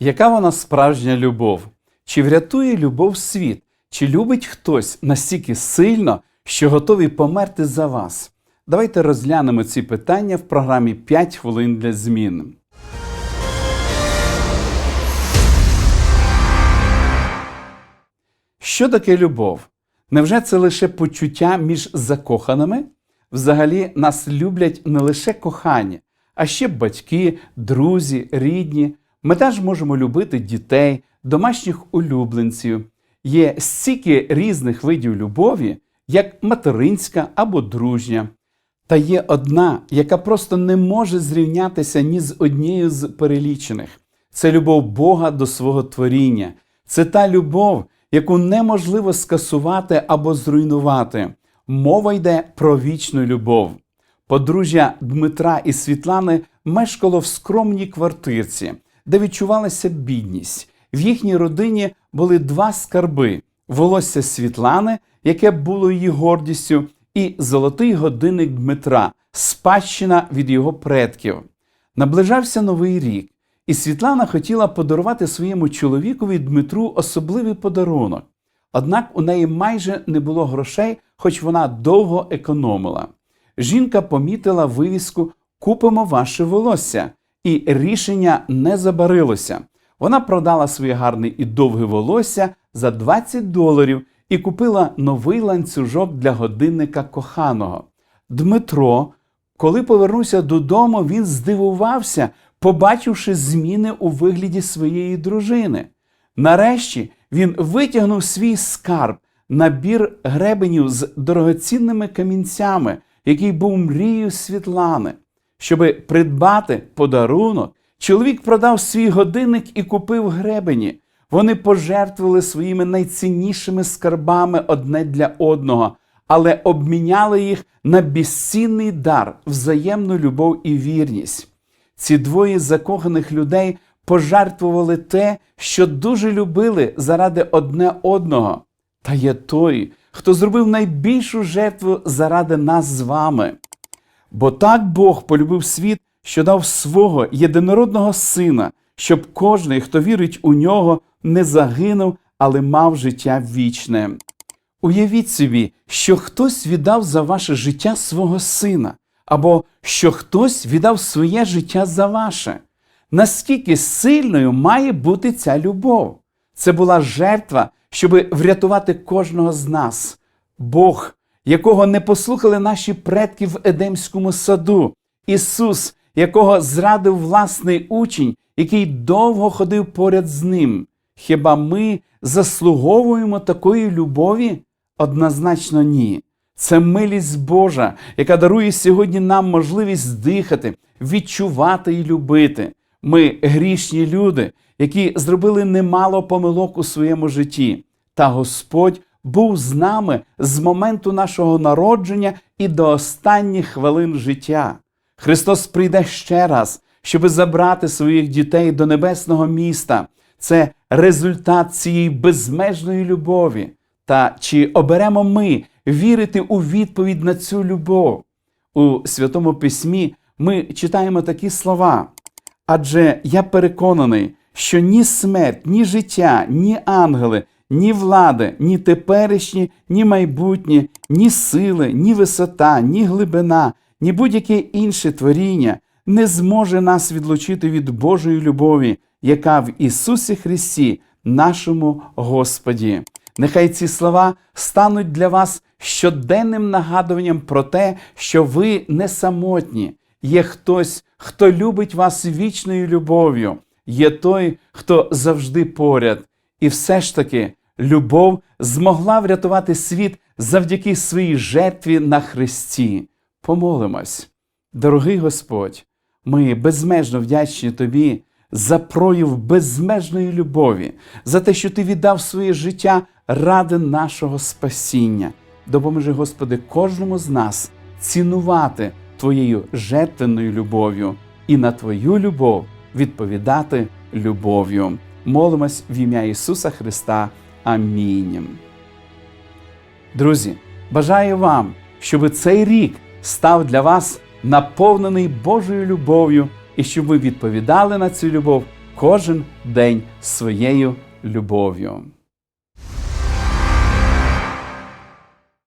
Яка вона справжня любов? Чи врятує любов світ? Чи любить хтось настільки сильно, що готовий померти за вас? Давайте розглянемо ці питання в програмі «5 хвилин для змін. Що таке любов? Невже це лише почуття між закоханими? Взагалі нас люблять не лише кохання, а ще батьки, друзі, рідні. Ми теж можемо любити дітей, домашніх улюбленців. Є стільки різних видів любові, як материнська або дружня. Та є одна, яка просто не може зрівнятися ні з однією з перелічених. Це любов Бога до свого творіння. Це та любов, яку неможливо скасувати або зруйнувати. Мова йде про вічну любов. Подружжя Дмитра і Світлани мешкало в скромній квартирці, де відчувалася бідність. В їхній родині були два скарби: волосся Світлани, яке було її гордістю, і золотий годинник Дмитра, спадщина від його предків. Наближався новий рік, і Світлана хотіла подарувати своєму чоловікові Дмитру особливий подарунок. Однак у неї майже не було грошей, хоч вона довго економила. Жінка помітила вивіску Купимо ваше волосся, і рішення не забарилося. Вона продала своє гарне і довге волосся за 20 доларів і купила новий ланцюжок для годинника коханого. Дмитро, коли повернувся додому, він здивувався, побачивши зміни у вигляді своєї дружини. Нарешті він витягнув свій скарб, набір гребенів з дорогоцінними камінцями, який був мрією Світлани. Щоби придбати подарунок, чоловік продав свій годинник і купив гребені. Вони пожертвували своїми найціннішими скарбами одне для одного, але обміняли їх на безцінний дар, взаємну любов і вірність. Ці двоє закоханих людей пожертвували те, що дуже любили заради одне одного. Та є той, хто зробив найбільшу жертву заради нас з вами. Бо так Бог полюбив світ, що дав свого єдинородного сина, щоб кожний, хто вірить у нього, не загинув, але мав життя вічне. Уявіть собі, що хтось віддав за ваше життя свого сина, або що хтось віддав своє життя за ваше. Наскільки сильною має бути ця любов? Це була жертва, щоб врятувати кожного з нас. Бог, якого не послухали наші предки в Едемському саду, Ісус, якого зрадив власний учень, який довго ходив поряд з ним. Хіба ми заслуговуємо такої любові? Однозначно ні. Це милість Божа, яка дарує сьогодні нам можливість дихати, відчувати і любити. Ми грішні люди, які зробили немало помилок у своєму житті. Та Господь був з нами з моменту нашого народження і до останніх хвилин життя. Христос прийде ще раз, щоб забрати своїх дітей до небесного міста. Це результат цієї безмежної любові. Та чи оберемо ми вірити у відповідь на цю любов? У Святому Письмі ми читаємо такі слова. Адже я переконаний, що ні смерть, ні життя, ні ангели, ні влади, ні теперішні, ні майбутні, ні сили, ні висота, ні глибина, ні будь-яке інше творіння не зможе нас відлучити від Божої любові, яка в Ісусі Христі, нашому Господі. Нехай ці слова стануть для вас щоденним нагадуванням про те, що ви не самотні. Є хтось, хто любить вас вічною любов'ю, є той, хто завжди поряд. І все ж таки любов змогла врятувати світ завдяки своїй жертві на Христі. Помолимось. Дорогий Господь, ми безмежно вдячні Тобі за прояв безмежної любові, за те, що Ти віддав своє життя ради нашого спасіння. Допоможи, Господи, кожному з нас цінувати Твоєю жертвенною любов'ю і на Твою любов відповідати любов'ю. Молимось в ім'я Ісуса Христа. Амінь. Друзі, бажаю вам, щоб цей рік став для вас наповнений Божою любов'ю і щоб ви відповідали на цю любов кожен день своєю любов'ю.